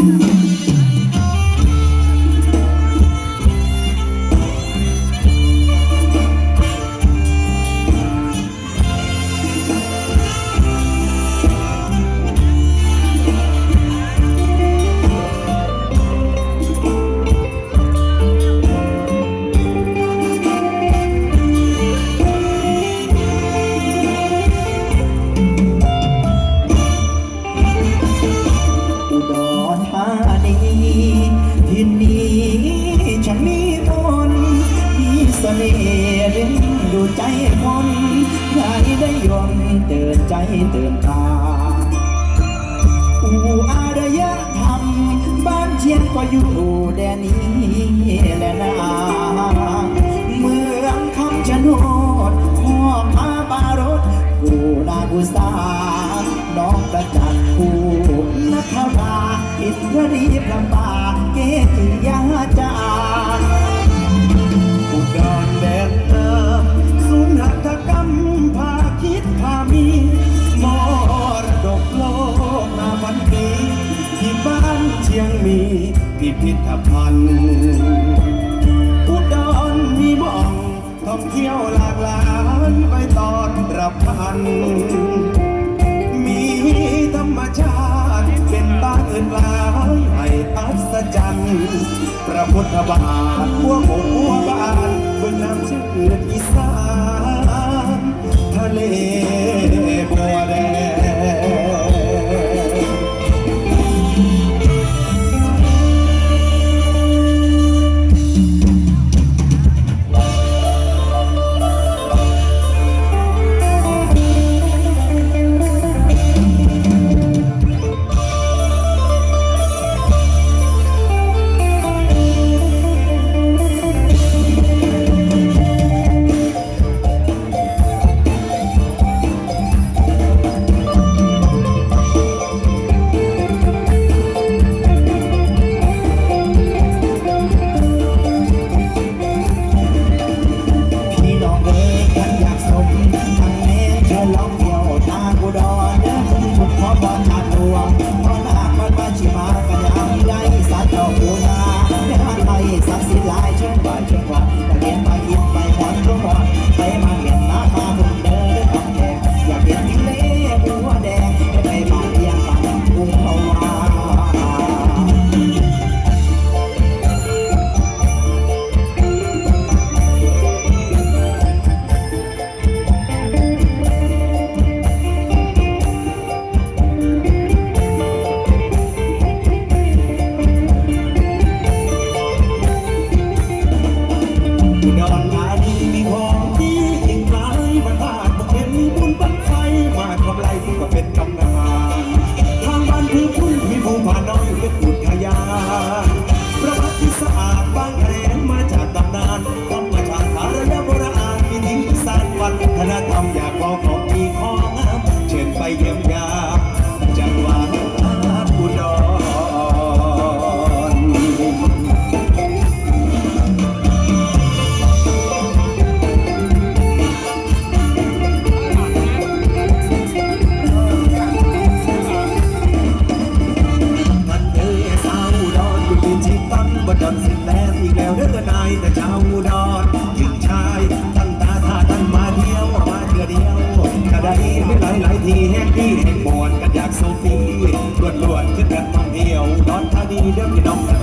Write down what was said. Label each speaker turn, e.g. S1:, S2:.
S1: Thank you. อนปานี้ที่นี้ฉันมีมนมีเสน่ห์เล่นดูใจคนใครได้ยนเตือนใจเตือนตาอู
S2: อารยธรรมบ้านเชียงก็อยู่แดนนี้และนาเมืองคำชะโนด
S1: พ่อพาปารถกูนาบุษาน้องประจา อิสรีลำบากเกจิยาจารอุดรแดนเติสุนย์หัตกรรมพา
S2: คิดพามีมรดกโลกมาวันนี้ที่บ้านเชียงมีพิพิธภัณฑ์ บาท ก็เป็นกำนา คือแบบมัองเที่ยวดอนธาดีเดิมกี่น้อง